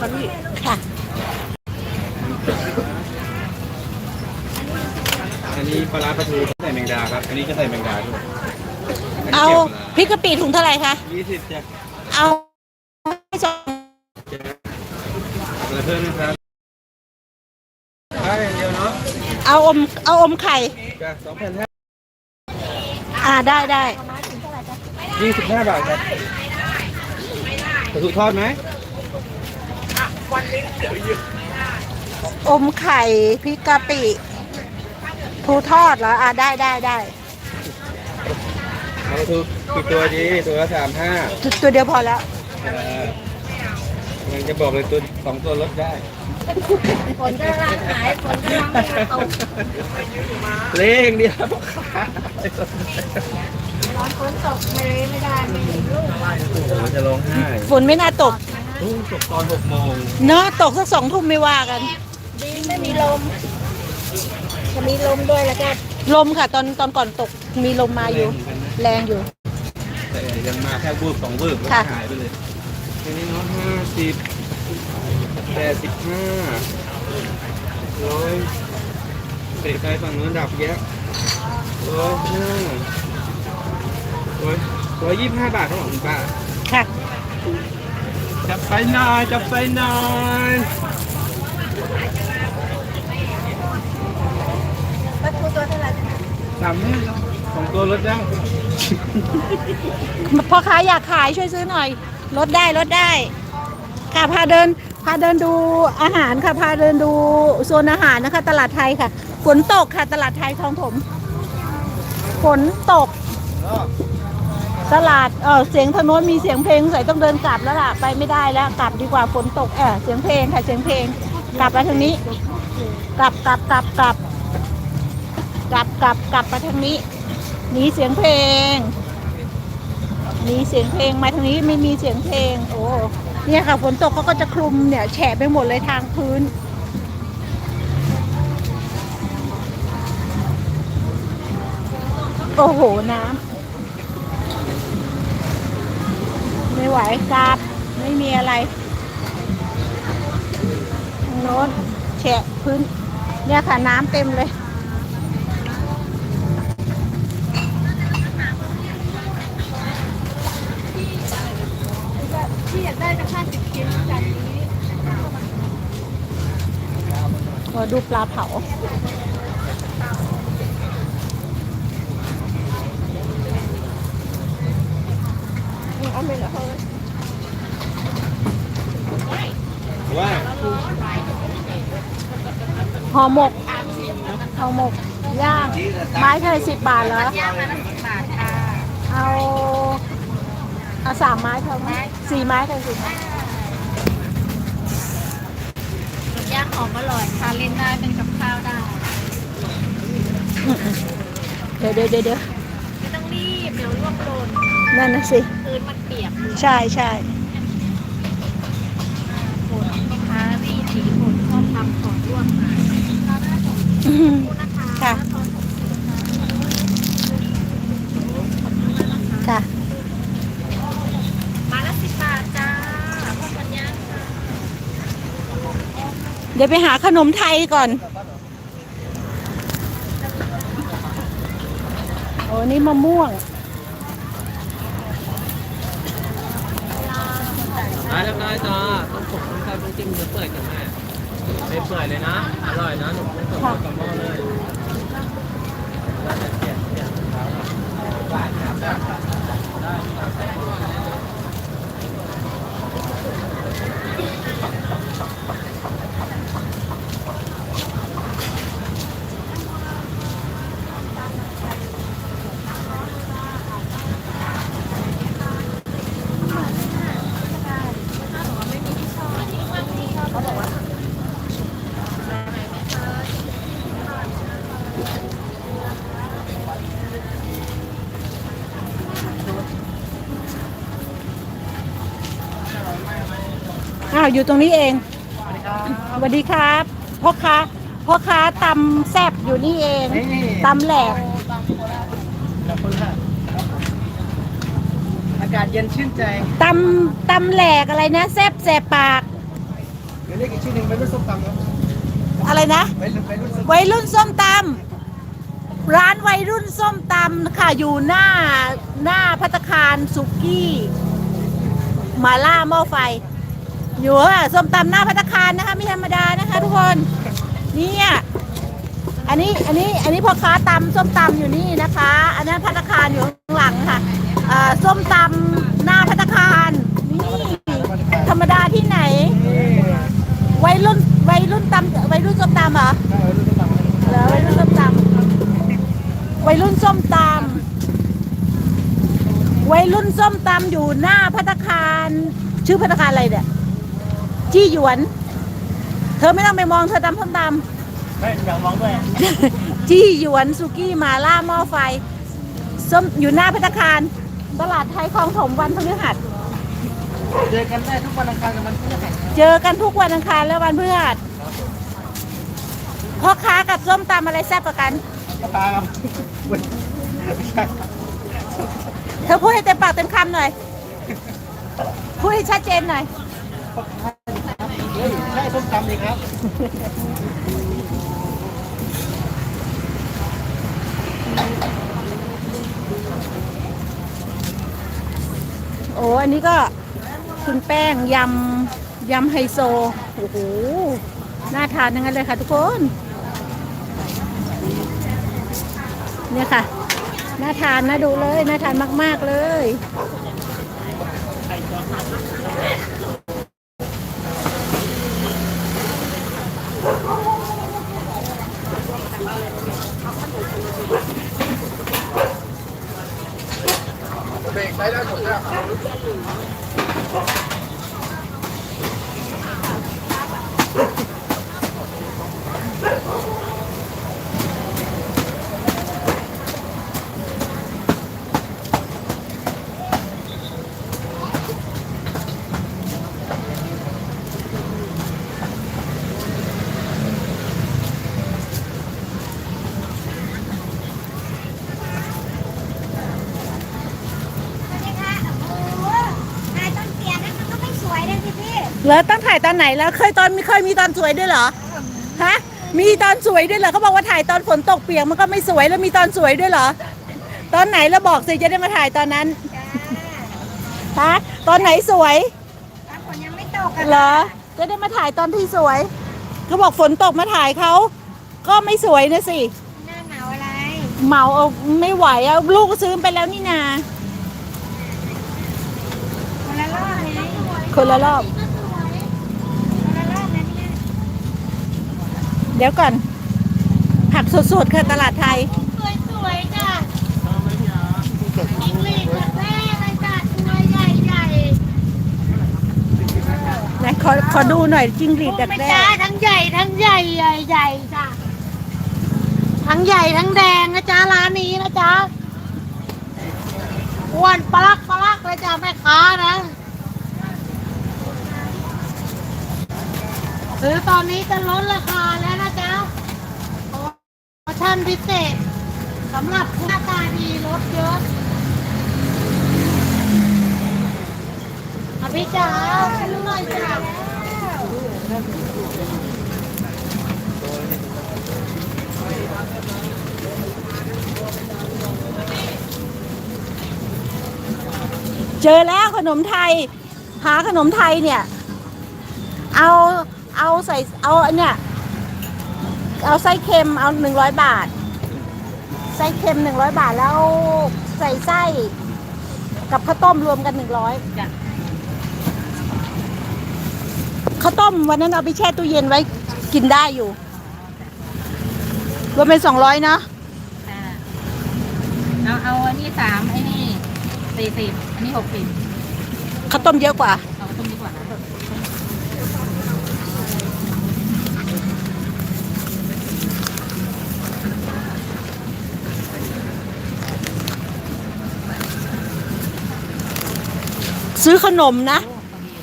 ครับพี่ค่ะ อันนี้ปลาร้าปลาทูใส่แมงดาครับ อันนี้ก็ใส่แมงดาด้วยเอาพริกกะปิถุงเท่าไหร่คะยี่สิบจ้ะเอาให้สองอะไรเพิ่มนะครับได้อย่างเดียวเนาะ เอาอมเอาอมไข่จ้ะสองแผ่นห้าอ่าได้ได้ยี่สิบห้าบาทครับปลาทูทอดไหม อมไข่พริกกะปิทูทอดเหรอ อ่าได้ได้ได้เอาปลาทูกี่ตัวดีตัวละสามห้าจุดตัวเดียวพอแล้ว เออมันจะบอกเลยตัวสองตัวลดได้ฝนก็ร้านขายฝนก็ร้านไม่ตกเล่งเดียวพ่อค้าร้อนฝนตกไม่ไม่ได้ไม่เห็นลูกโอ้โหจะร้องไห้ ฝนไม่น่าตก ตู้จบตอนหกโมงเนาะตกสักสองทุ่มไม่ว่ากันดีไม่มีลม จะมีลมด้วยแล้วก็ลมค่ะ ตอนตอนก่อนตกมีลมมาอยู่ แรงอยู่ แต่ยังมาแค่วูบสองวูบแล้วค่ะ หายไปเลยทีนี้เนาะห้าสิบแปดสิบห้าร้อยเตะใครฝั่งนู้นดับแยะร้อยห้าร้อยร้อยยี่สิบห้าบาทครับคุณป้า ค่ะ จับไปหน่อยจับไปหน่อยปลาทูตัวเท่าไหร่สามห้าสองตัวลดได้พ่อค้าอยากขายช่วยซื้อหน่อย ลดได้ลดได้ค่ะพาเดินพาเดินดูอาหารค่ะพาเดินดูโซนอาหารนะคะ ตลาดไทยค่ะ ฝนตกค่ะ ตลาดไทยทองถมฝนตก ตลาดเออเสียงทางโน้นมีเสียงเพลงใส่ต้องเดินกลับแล้วล่ะ ไปไม่ได้แล้ว กลับดีกว่าฝนตกเออเสียงเพลงค่ะเสียงเพลง กลับมาทางนี้ กลับกลับกลับกลับกลับกลับกลับมาทางนี้หนีเสียงเพลงมีเสียงเพลงมาทางนี้ไม่มีเสียงเพลง โอ้เนี่ยค่ะฝนตกเขาก็จะคลุมเนี่ยแฉะไปหมดเลยทางพื้นโอ้โห น้ำ ไม่ไหวกราบไม่มีอะไรโน้นแฉะพื้น เนี่ยค่ะน้ำเต็มเลยที่อยากได้จะห้าสิบชิ้นจานนี้ขอดูปลาเผา เอาไปเหอว่าห่อหมกห่อหมกย่างไม้เท่าไหร่สิบบาทเหรอย่างมาละสิบบาทค่ะเอาเอาสามไม้เท่าไหร่สี่ไม้เท่าสิบย่างหอมอร่อยทานเล่นได้เป็นกับข้าวได้เดี๋ยวเดี๋ยวเดี๋ยวไม่ต้องรีบเดี๋ยวลวกโดนนั่นนะสิ ใช่ใช่ฝนลูกค้ารีบสีฝนชอบทำของร่วงหายอืมนะคะค่ะค่ะมาละสิบบาทจ้าพ่อปัญญาค่ะเดี๋ยวไปหาขนมไทยก่อน โอ้นี่มะม่วง ได้เรียบร้จ้าต้องผมต้องการต้องจิ้มเนื้อเปื่อยกันแม่ไม่เปื่อยเลยนะ อร่อยนะหนุ่มต้องสดกับหม้อเลยแล้วจะเปลี่ยนเปลี่ยนเท้าหวานครับาวอยู่ตรงนี้เองสวัสดีครับพ่อค้าพ่อค้าตำแซบอยู่นี่เองตำแหลกอากาศเย็นชื่นใจตำตำแหลกอะไรนะแซบแสบปากเรียกอีกชื่อหนึ่งเป็นรุ่นส้มตำครับอะไรนะเป็นเป็นรุ่นส้มวัยรุ่นส้มตำร้านวัยรุ่นส้มตำค่ะอยู่หน้าหน้าพัตตาคารสุกี้หมาล่าหม้อไฟ อยู่อะส้มตำหน้าพัตตาคารนะคะ ไม่ธรรมดานะคะ ทุกคนนี่ยอันนี้อันนี้อันนี้พ่อค้าตำส้มตำอยู่นี่นะคะ อันนั้นพัตตาคารอยู่ข้างหลังค่ะส้มตำหน้าพัตตาคารนี่ธรรมดาที่ไหนวัยรุ่นวัยรุ่นตำวัยรุ่นส้มตำเหรอเหรอวัยรุ่นส้มตำวัยรุ่นส้มตำวัยรุ่นส้มตำอยู่หน้าพัตตาคารชื่อพัตตาคารอะไรเนี่ย จี้หยวน เธอไม่ต้องไปมองเธอตำส้มตไม่อยากมองด้วยำ จี้หยวนสุกี้หมาล่าหม้อไฟส้มอยู่หน้าพัตตาคาร ตลาดไทยคลองถมวันพฤหัส เจอกันได้ทุกวันอังคารกับวันพฤหัสเจอกันทุกวันอังคารและวันพฤหัสพ่อค้ากับส้มตำอะไรแซ่บกว่ากัน ก็ตาครับไม่ใช่เธอพูดให้เต็มปากเต็มคำหน่อย พูดให้ชัดเจนหน่อยเฮ้ยใช่ส้ม ตำเองครับโอ้อันนี้ก็คุณแป้งยำยำไฮโซ โอ้โห น่าทานทั้งนั้นเลยค่ะทุกคน เนี่ยค่ะ น่าทานน่าดูเลย น่าทานมาก ๆ เลย เบรกใช้ได้หมดแล้ว นายต้นเปียกนั่นมันก็ไม่สวยเลยสิพี่ แล้วต้องถ่ายตอนไหนแล้วเคยตอนมีเคยมีตอนสวยด้วยเหรอฮะมีตอนสวยด้วยเหรอเขาบอกว่าถ่ายตอนฝนตกเปียกมันก็ไม่สวยแล้วมีตอนสวยด้วยเหรอ ตอนไหนแล้วบอกสิจะได้มาถ่ายตอนนั้นจ้าฮะตอนไหนสวยตอนฝนยังไม่ตกอะเหรอจะได้มาถ่ายตอนที่สวยเขาบอกฝนตกมาถ่ายเขาก็ไม่สวยนะสิหน้าหนาวอะไรเหมาเอาไม่ไหวอะลูกก็ซื้อไปแล้วนี่นาคนละรอบไงคนละรอบ เดี๋ยวก่อน ผักสดๆค่ะตลาดไทย สวยสวยๆจ้ะจิงหรีดกับแม่เลยจ้ะตัวใหญ่ใหญ่ไหนขอขอดูหน่อยจิ้งหรีดดักไม่แด้จ้าทั้งใหญ่ทั้งใหญ่ใหญ่ใหญ่จ้ะทั้งใหญ่ทั้งแดงนะจ๊ะร้านนี้นะจ๊ะอ้วนปลักปลักเลยจ้ะแม่ค้านะซื้อตอนนี้จะลดราคาแล้วนะจ๊ะโปรโม ชั่นพิเศษสำหรับผู้หน้าตาดีลดเยอะอะพี่จ๋าซื้อหน่อยจ้ะเจอแล้วขนมไทย หาขนมไทยเนี่ย เอาเอาใส่เอาอันเนี่ย เอาไส้เค็มเอาหนึ่งร้อยบาท ไส้เค็มหนึ่งร้อยบาทแล้วใส่ไส้ กับข้าวต้มรวมกันหนึ่งร้อยข้าวต้มวันนั้นเอาไปแช่ตู้เย็นไว้กินได้อยู่ รวมเป็นสองร้อยเนาะเอาเอาอันนี้สามไอ้นี่สี่สิบอันนี้หกสิบข้าวต้มเยอะกว่า เอาตรงนี้กว่านะ ซื้อขนมนะ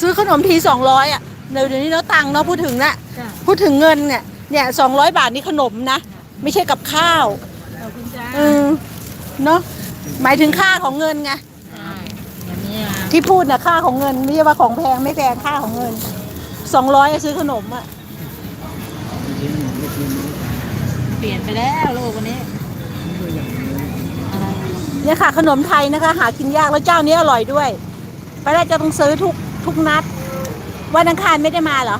ซื้อขนมทีสองร้อยอะเดี๋ยวนี้เราตังค์เนาะพูดถึงนะจ้ะ พูดถึงเงินเนี่ยเนี่ยสองร้อยบาทนี่ขนมนะ ไม่ใช่กับข้าวขอบคุณจ้าเออเนาะหมายถึงค่าของเงินไงใช่อย่างนี้อะที่พูดนะค่าของเงินไม่ใช่ว่าของแพงไม่แพงค่าของเงินสองร้อยซื้อขนมอะเปลี่ยนไปแล้วลูกวันนี้อะไรเนี่ยค่ะขนมไทยนะคะ หากินยากแล้วเจ้านี้อร่อยด้วยไปแรกจะต้องซื้อทุกทุกนัด วันอังคารไม่ได้มาเหรอ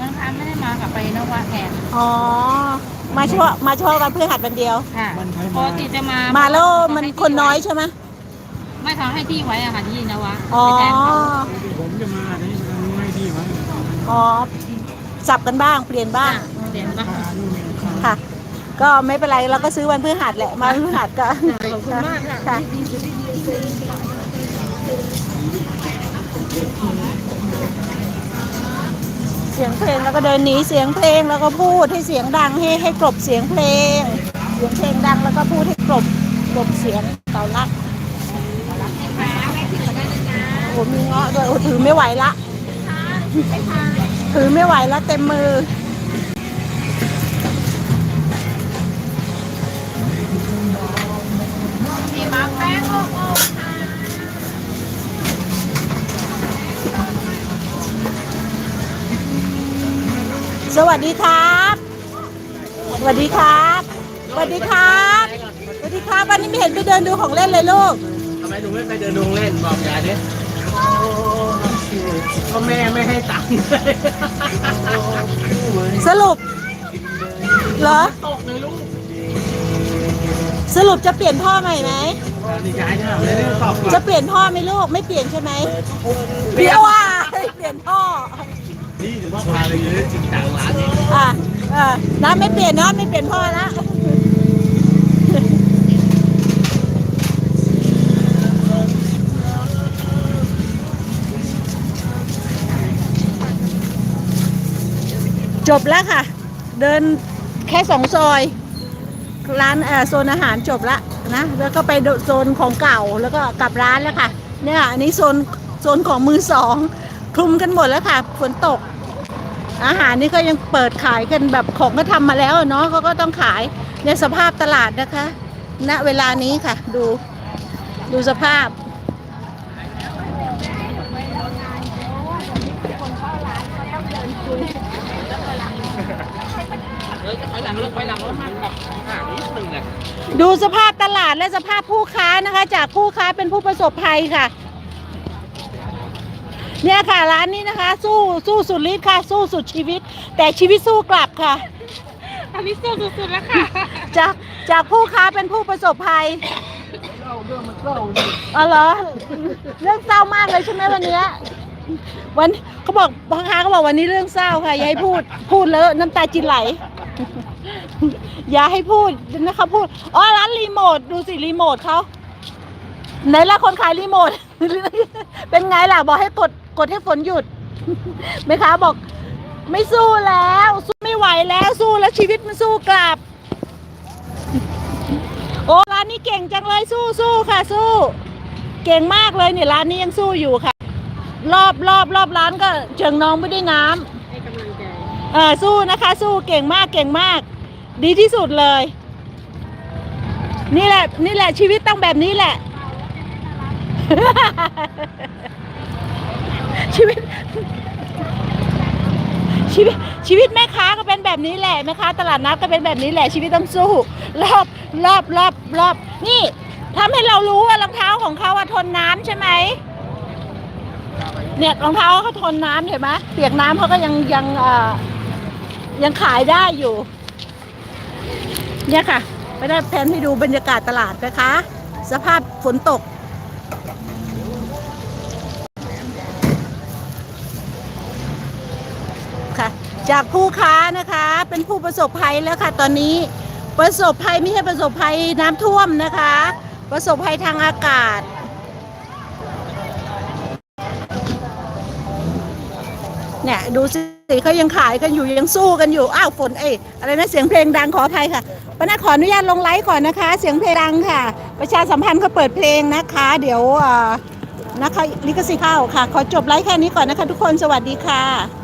วันอังคารไม่ได้มากับไปนวะแทนอ๋อ มาเฉพาะมาเฉพาะวันพฤหัสวันเดียว ค่ะปกติจะมามามาแล้วมันคนน้อยใช่ไหมไม่เขาให้ที่ไว้อะค่ะที่นวะอ๋อ ไปแทนเขาผมจะมาเนี่ยมันไม่ดีมั้งอ๋อ สับกันบ้างเปลี่ยนบ้างค่ะเปลี่ยนบ้างค่ะ ก็ไม่เป็นไรเราก็ซื้อวันพฤหัสแหละ มาวันพฤหัสก็ขอบคุณมากค่ะค่ะ เสียงเพลงแล้วก็เดินหนีเสียงเพลงแล้วก็พูดให้เสียงดังให้ให้กลบเสียงเพลง เสียงเพลงดังแล้วก็พูดให้กลบกลบเสียงเต่าลักโอ้มีเงาะด้วยโอ้ถือไม่ไหวละถือไม่ไหวละเต็มมือ สวัสดีครับ สวัสดีครับ สวัสดีครับ สวัสดีครับ วันนี้ไม่เห็นไปเดินดูของเล่นเลยลูก ทำไมหนูไม่ไปเดินดงเล่นบอกยายดิก็แม่ไม่ให้ตังค์เลยสรุป เหรอ ตกเลยลูกสรุปจะเปลี่ยนพ่อใหม่ไหมนี่ยายจะทำอะไรได้ตอบก่อนจะเปลี่ยนพ่อไหมลูก ไม่เปลี่ยนใช่ไหมเปลี่ยนว่าเปลี่ยนพ่อ นี่ถือว่าพาไปยืนจริงจังร้านนี้อะเออน้าไม่เปลี่ยนเนาะไม่เปลี่ยนพ่อละจบแล้วค่ะ เดินแค่สองซอย ร้านเอ่อโซนอาหารจบละนะ แล้วก็ไปโซนของเก่าแล้วก็กลับร้านแล้วค่ะ เนี่ยอันนี้โซนโซนของมือสองคลุมกันหมดแล้วค่ะฝนตก อาหารนี่ก็ยังเปิดขายกันแบบของก็ทำมาแล้วอะเนาะเขาก็ต้องขายในสภาพตลาดนะคะ ณเวลานี้ค่ะ ดูดูสภาพไปหลังรถไปหลังรถมันแบบห่างนิดนึงแหละดูสภาพตลาดและสภาพผู้ค้านะคะ จากผู้ค้าเป็นผู้ประสบภัยค่ะ เนี่ยค่ะร้านนี้นะคะ สู้สู้สุดฤทธิ์ค่ะ สู้สุดชีวิต แต่ชีวิตสู้กลับค่ะ อันนี้สู้สุดๆแล้วค่ะจากจากผู้ค้าเป็นผู้ประสบภัยอ๋อเหรอเรื่องเศร้ามากเลยใช่ไหมวันเนี้ยวันเขาบอกพ่อค้าเขาบอกวันนี้เรื่องเศร้าค่ะอย่าให้พูดพูดแล้วน้ำตาจินไหล อย่าให้พูดนะคะพูดอ๋อร้านรีโมทดูสิรีโมทเขาไหนละคนขายรีโมทเป็นไงล่ะบอกให้กด กดให้ฝนหยุดแม่ค้าบอก ไม่สู้แล้ว สู้ไม่ไหวแล้วสู้แล้วชีวิตมันสู้กลับ โอ้ร้านนี้เก่งจังเลยสู้สู้ค่ะ สู้ เก่งมากเลยเนี่ยร้านนี้ยังสู้อยู่ค่ะ รอบรอบรอบร้านก็เชิงน้องไม่ได้น้ำให้กำลังใจเออสู้นะคะ สู้เก่งมากเก่งมาก ดีที่สุดเลย นี่แหละ นี่แหละชีวิตต้องแบบนี้แหละ ชีวิต ชีวิตชีวิตแม่ค้าก็เป็นแบบนี้แหละแม่ค้าตลาดนัดก็เป็นแบบนี้แหละชีวิตต้องสู้ รอบรอบรอบรอบนี่ทำให้เรารู้ว่ารองเท้าของเขาอะทนน้ำใช่ไหมเนี่ยรองเท้าเขาทนน้ำเห็นไหมเปียกน้ำเขาก็ยังยังเอ่อยังขายได้อยู่ เนี่ยค่ะไปได้แผนให้ดูบรรยากาศตลาดนะคะ สภาพฝนตก จากผู้ค้านะคะ เป็นผู้ประสบภัยแล้วค่ะ ตอนนี้ประสบภัยไม่ใช่ประสบภัยน้ำท่วมนะคะ ประสบภัยทางอากาศ เนี่ยดูสิเขายังขายกันอยู่ยังสู้กันอยู่อ้าวฝนเอ้อะไรนะเสียงเพลงดังขออภัยค่ะปนัดขออนุญาตลงไลฟ์ก่อนนะคะ เสียงเพลงดังค่ะ ประชาสัมพันธ์เขาเปิดเพลงนะคะ เดี๋ยวนะคะลิขสิทธิ์เข้าค่ะ ขอจบไลฟ์แค่นี้ก่อนนะคะ ทุกคนสวัสดีค่ะ